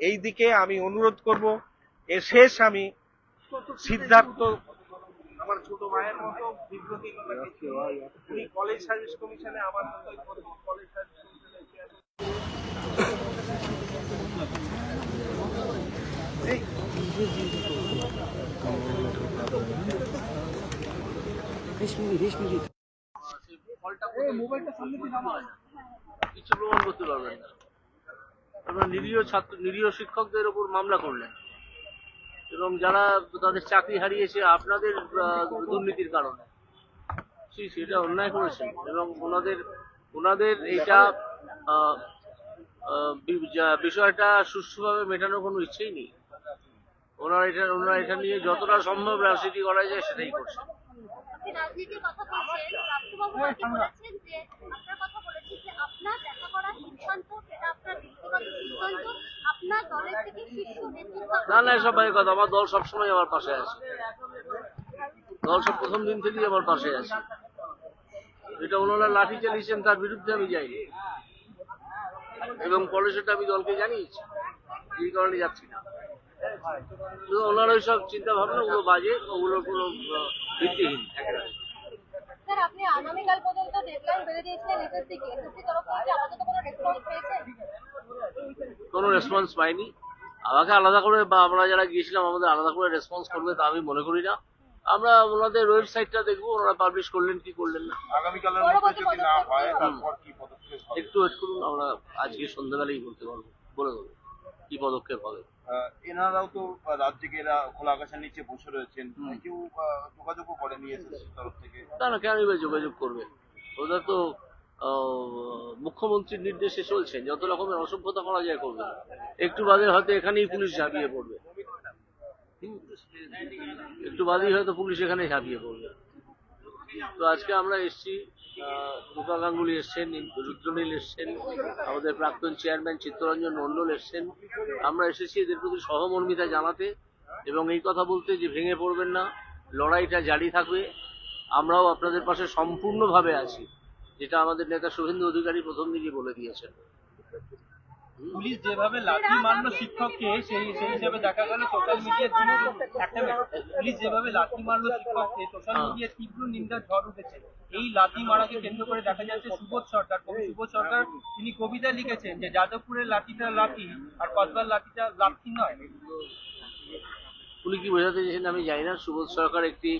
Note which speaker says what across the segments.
Speaker 1: এই দিকে আমি অনুরোধ করব এর শেষ আমি সিদ্ধার্থ আমার ছোট ভাইয়ের মতো চিনি। উনি কলেজ সার্ভিস কমিশনে আমার কলেজ সার্ভিস
Speaker 2: কিছু প্রমাণ করতে পারবেন না আপনারা নিরীহ ছাত্র, নিরীহ শিক্ষকদের ওপর মামলা করলেন। এবং যারা তাদের চাকরি হারিয়েছে, আপনাদের দুর্নীতির কারণে। সেটা অন্যায় করেছেন এবং ওনাদের ওনাদের যা- বিষয়টা সুষ্ঠুভাবে মেটানোর কোনো ইচ্ছেই নেই। ওনারা এটা ওনারা এটা নিয়ে যতটা সম্ভব রাজনীতি করা যায় সেটাই করছে।
Speaker 3: আপনি রাজনীতির কথা বলছেন প্রাপ্তবাবু আপনি বলেছেন যে আপনার কথা বলেছেন যে আপনার দেখা করার সিদ্ধান্ত সেটা আপনার ব্যক্তিগত সিদ্ধান্ত আপনার দলের থেকে শীর্ষ নেতৃত্ব
Speaker 2: না না এসব কথা আমার দল সবসময় আমার পাশে আছে। দল সব প্রথম দিন থেকেই আমার পাশে আছে। এটা ওনারা লাঠি চালিয়েছেন তার বিরুদ্ধে আমি যাই এবং পরে সেটা আমি দলকে জানিয়েছি এই কারণে যাচ্ছি না। ওনারা ওই সব চিন্তা ভাবনা ওগুলো বাজে ওগুলোর কোনো ভিত্তিহীন একেবারে
Speaker 3: স্যার আপনি আগামীকাল পর্যন্ত ডেডলাইন বেড়ে দিয়েছিলেন এসএসসি কে এসএসসি তরফ থেকে আপাতত কোনো রেসপন্স পেয়েছেন?
Speaker 2: কোনো রেসপন্স পাইনি। আমাকে আলাদা করে বা আমরা যারা গিয়েছিলাম আমাদের আলাদা করে রেসপন্স করবে তা আমি মনে করি না। আমরা ওনাদের ওয়েবসাইটটা দেখব ওনারা পাবলিশ করলেন কি করলেন না।
Speaker 4: আগামীকালের মধ্যে যদি না হয় তারপর কি পদক্ষেপ
Speaker 2: একটু ওয়েট করুন আমরা আজকে সন্ধ্যাবেলায় বলতে পারব। বলে দেবো। কি পদক্ষেপ হবে?
Speaker 4: এনারাও তো রাত জেগে এরা খোলা আকাশের নিচে বসে রয়েছেন। কেউ যোগাযোগও করেনি তরফ থেকে।
Speaker 2: তা না কেন যোগাযোগ করবে? ওটা তো মুখ্যমন্ত্রীর নির্দেশে চলছেন। যত রকমের অসভ্যতা করা যায় করবে একটু বাদে হয়তো এখানেই পুলিশ ঝাঁপিয়ে পড়বে। একটু বাদেই হয়তো পুলিশ এখানে ঝাঁপিয়ে পড়বে। তো আজকে আমরা এসছি রূপা গাঙ্গুলি এসছেন, রুদ্রনীল এসছেন, আমাদের প্রাক্তন চেয়ারম্যান চিত্তরঞ্জন মণ্ডল এসছেন। আমরা এসেছি এদের প্রতি সহমর্মিতা জানাতে এবং এই কথা বলতে যে ভেঙে পড়বেন না, লড়াইটা জারি থাকবে। আমরাও আপনাদের পাশে সম্পূর্ণভাবে আছি, যেটা আমাদের নেতা শুভেন্দু অধিকারী প্রথম দিকে বলে দিয়েছেন।
Speaker 5: পুলিশ যেভাবে লাঠি মারলো শিক্ষককে সেই সেই হিসাবে দেখা গেল সোশ্যাল মিডিয়ার একটা পুলিশ যেভাবে লাঠি মারলো শিক্ষককে সোশ্যাল। মিডিয়ায় তীব্র নিন্দার ঝড় উঠেছে। এই লাঠি মারাকে কেন্দ্র করে দেখা যাচ্ছে সুবোধ সরকার কবি সুবোধ সরকার তিনি কবিতা লিখেছেন যে যাদবপুরের লাঠিটা লাঠি আর কসবার লাঠিটা লাঠি নয়।
Speaker 2: উনি কি বোঝাতে চেয়েছেন? আমি জানি না। সুবোধ সরকার একটি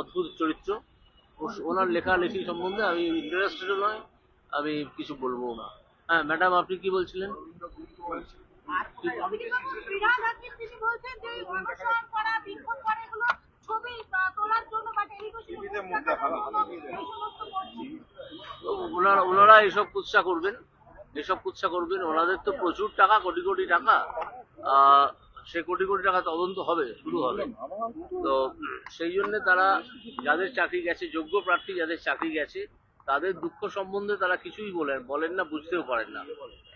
Speaker 2: অদ্ভুত চরিত্র। ওনার লেখালেখি সম্বন্ধে আমি ইন্টারেস্টেডও নয়। আমি কিছু বলব না। হ্যাঁ ম্যাডাম, আপনি কি বলছিলেন? ওনারা ওনারা এসব কুৎসা করবেন, এসব কুৎসা করবেন। ওনাদের তো প্রচুর টাকা, কোটি কোটি টাকা। সে কোটি কোটি টাকা তদন্ত হবে, শুরু হবে। তো সেই জন্য তারা যাদের চাকরি গেছে, যোগ্য প্রার্থী যাদের চাকরি গেছে তাদের দুঃখ সম্বন্ধে তারা কিছুই বলেন বলেন না বুঝতেও পারেন না।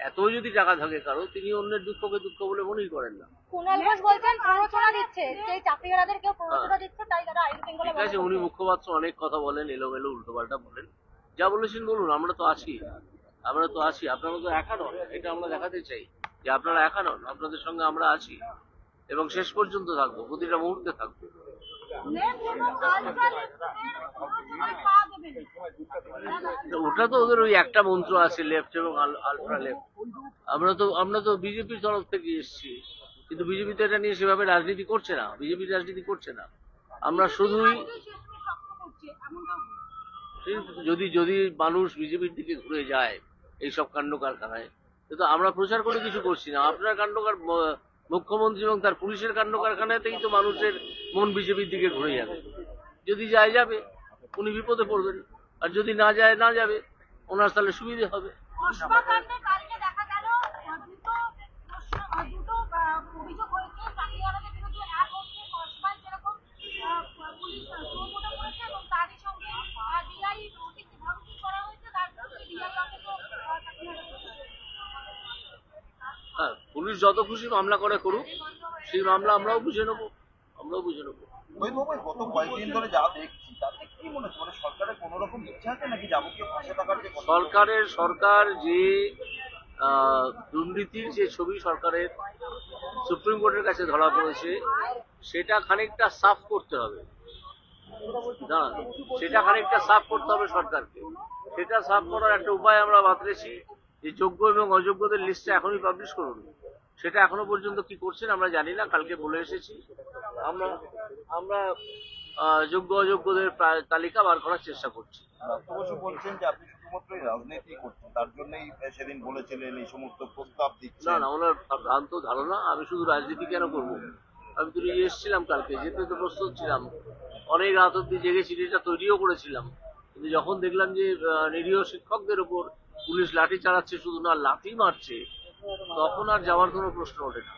Speaker 2: এত যদি টাকা থাকে কারও তিনি অন্যের দুঃখকে দুঃখ বলে মনেই করেন না।
Speaker 3: কুণাল ঘোষ বলছেন প্ররোচনা দিচ্ছে যে চাকরিহারাদের কেউ প্ররোচনা দিচ্ছে তাই তারা আইন শৃঙ্খলা
Speaker 2: ঠিক আছে উনি মুখপাত্র অনেক কথা বলেন এলোমেলো উল্টোপাল্টা বলেন। যা বলেছেন বলুন আমরা তো আছি। আমরা তো আছি আপনারা তো একা নন এটা আমরা দেখাতে চাই যে আপনারা একা নন আপনাদের সঙ্গে আমরা আছি। এবং শেষ পর্যন্ত থাকব প্রতিটা মুহূর্তে থাকব। ওটা তো ওদের ওই একটা মন্ত্র আছে, লেফট এবং আলট্রা লেফট। আমরা তো আমরা তো বিজেপির তরফ থেকে এসেছি। কিন্তু বিজেপি তো এটা নিয়ে সেভাবে রাজনীতি করছে না। বিজেপি রাজনীতি করছে না। আমরা শুধুই যদি যদি মানুষ বিজেপির দিকে ঘুরে যায়, এইসব কাণ্ড কারখানায় কিন্তু আমরা প্রচার করে কিছু করছি না। আপনার কাণ্ড কার- ম- মুখ্যমন্ত্রী এবং তার পুলিশের কাণ্ড কারখানাতেই তো মানুষের মন বিজেপির দিকে ঘুরে যাবে। যদি যায় যাবে। উনি বিপদে পড়বেন। আর যদি না যায় না যাবে। ওনার তাহলে সুবিধে হবে।
Speaker 3: গেল আহ, দুটো প্রশ্ন- আহ, দুটো আহ, অভিযোগ হয়েছে চাকরিহারাদের বিরুদ্ধে এক হচ্ছে কসবায় যেরকম আহ, পুলিশ প্রমোটা করেছে এবং তারই সঙ্গে ডিআই ওটিকে ভাঙচুর করা হয়েছে তার বিরুদ্ধে ডিআই অফিসও
Speaker 2: হ্যাঁ পুলিশ যত খুশি মামলা করে করুক সেই মামলা আমরাও বুঝে নেব আমরাও বুঝে নেব।
Speaker 4: গত কয়েকদিন ধরে যা দেখছি তাতে কি মনে হচ্ছে? মানে সরকারের কোনো রকম ইচ্ছা আছে নাকি যাবতীয় ফাঁসে থাকার যে
Speaker 2: সরকারের সরকার যে দুর্নীতির যে ছবি সরকারের সুপ্রিম কোর্টের কাছে ধরা পড়েছে সেটা খানিকটা সাফ করতে হবে। দাঁড়ান সেটা খানিকটা সাফ করতে হবে সরকারকে। সেটা সাফ করার একটা উপায় আমরা বাতলেছি যে যোগ্য এবং অযোগ্যদের লিস্টটা এখনই পাবলিশ করুন। সেটা এখনও পর্যন্ত কি করছেন আমরা জানি না কালকে বলে এসেছি। আমরা আমরা যোগ্য অযোগ্যদের তালিকা বার করার চেষ্টা করছি।
Speaker 4: বসু বলছেন যে আপনি শুধুমাত্রই রাজনীতি করছেন তার জন্যই সেদিন বলেছিলেন এই সমস্ত প্রস্তাব দিচ্ছেন।
Speaker 2: না ওনার ভ্রান্ত ধারণা আমি শুধু রাজনীতি কেন করব? আমি তো নিজে এসেছিলাম কালকে যেতে তো প্রস্তুত ছিলাম। অনেক রাত অব্দি জেগে সিডিটা তৈরিও করেছিলাম। কিন্তু যখন দেখলাম যে নিরীহ শিক্ষকদের উপর পুলিশ লাঠি চালাচ্ছে শুধু না লাঠি মারছে তখন আর যাওয়ার কোনো প্রশ্ন ওঠে না।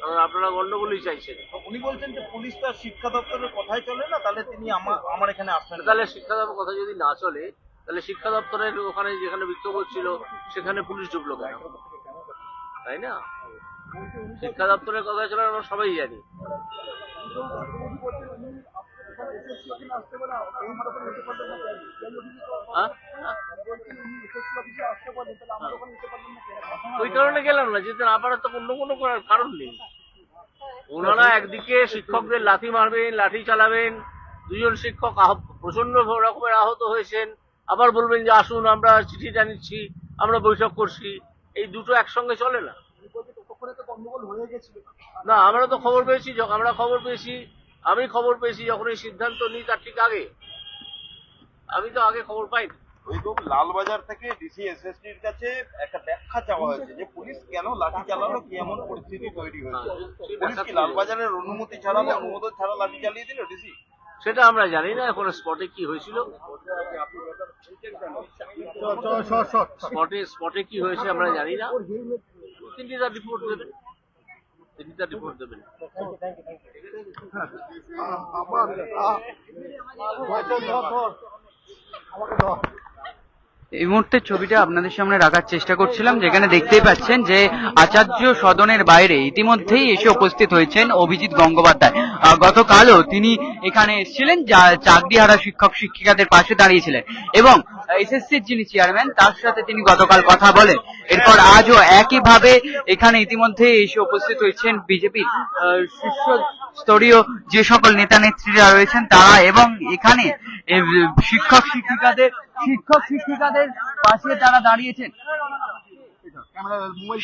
Speaker 2: কারণ আপনারা গন্ডগোলই চাইছেন।
Speaker 4: উনি বলছেন যে পুলিশ তো আর শিক্ষা দপ্তরের কথাই চলে না তাহলে তিনি আমার আমার এখানে আসবেন
Speaker 2: তাহলে শিক্ষা দপ্তর কথা যদি না চলে তাহলে শিক্ষা দপ্তরের ওখানে যেখানে বিক্ষোভ হচ্ছিল সেখানে পুলিশ ঢুকলো কেন? তাই না? শিক্ষা দপ্তরের কথা চলে আমরা সবাই জানি। হ্যাঁ? ওই কারণে গেলাম না যেতে না পারার তো অন্য কোনো কারণ নেই। ওনারা একদিকে শিক্ষকদের লাথি মারবেন, লাঠি চালাবেন, দুজন শিক্ষক প্রচণ্ড রকমের আহত হয়েছেন। আবার বলবেন যে, আসুন, আমরা চিঠিটা নিচ্ছি, আমরা বৈঠক করছি। এই দুটো একসঙ্গে চলে না। না, আমরা তো খবর পেয়েছি আমরা খবর পেয়েছি, আমি খবর পেয়েছি যখন এই সিদ্ধান্ত নিই তার ঠিক আগে। আমি তো আগে খবর পাইনি।
Speaker 4: ওই তো লালবাজার থেকে ডিসি এসএসটির কাছে একটা ব্যাখ্যা চাওয়া হয়েছে যে পুলিশ কেন লাঠি চালালো কি এমন পরিস্থিতি তৈরি হয়েছে?
Speaker 2: হ্যাঁ,
Speaker 4: পুলিশ কি লালবাজারের অনুমতি ছাড়া বা অনুমোদন ছাড়া লাঠি চালিয়ে দিল ডিসি
Speaker 2: সেটা আমরা জানি না এখন স্পটে কি হয়েছিল? স্পটে স্পটে কি হয়েছে আমরা জানি না। তিনি তার রিপোর্ট দেবেন। তিনি তার রিপোর্ট দেবেন।
Speaker 6: এই মুহূর্তে ছবিটা আপনাদের সামনে রাখার চেষ্টা করছিলাম, যেখানে দেখতেই পাচ্ছেন যে আচার্য সদনের বাইরে ইতিমধ্যেই এসে উপস্থিত হয়েছেন অভিজিৎ গঙ্গোপাধ্যায়। গতকালও তিনি এখানে এসেছিলেন, যা চাকরিহারা শিক্ষক শিক্ষিকাদের পাশে দাঁড়িয়েছিলেন। এবং এসএসসির যিনি চেয়ারম্যান তার সাথে তিনি গতকাল কথা বলেন। এরপর আজও একইভাবে এখানে ইতিমধ্যে এসে উপস্থিত হয়েছেন বিজেপির শীর্ষ স্তরীয় যে সকল নেতা নেত্রীরা রয়েছেন তারা এবং এখানে শিক্ষক শিক্ষিকাদের শিক্ষক শিক্ষিকাদের পাশে তারা দাঁড়িয়েছেন।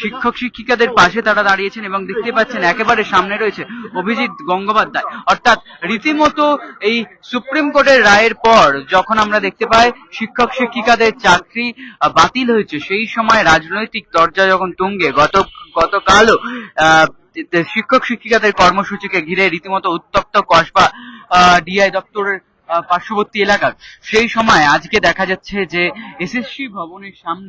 Speaker 6: শিক্ষক, শিক্ষিকাদের পাশে তারা দাঁড়িয়েছেন এবং দেখতে পাচ্ছেন একেবারে সামনে রয়েছে অভিজিৎ গঙ্গোপাধ্যায়। অর্থাৎ রীতিমতো এই সুপ্রিম কোর্টের রায়ের পর যখন আমরা দেখতে পাই শিক্ষক, শিক্ষিকাদের চাকরি বাতিল হয়েছে, সেই সময় রাজনৈতিক দরজা যখন তুঙ্গে, গত, গতকালও শিক্ষক, শিক্ষিকাদের কর্মসূচিকে ঘিরে রীতিমতো উত্তপ্ত কসবা ডিআই দপ্তরের পার্শ্ববর্তী এলাকার সেই সময় আজকে দেখা যাচ্ছে যে এসএসসি ভবনের সামনে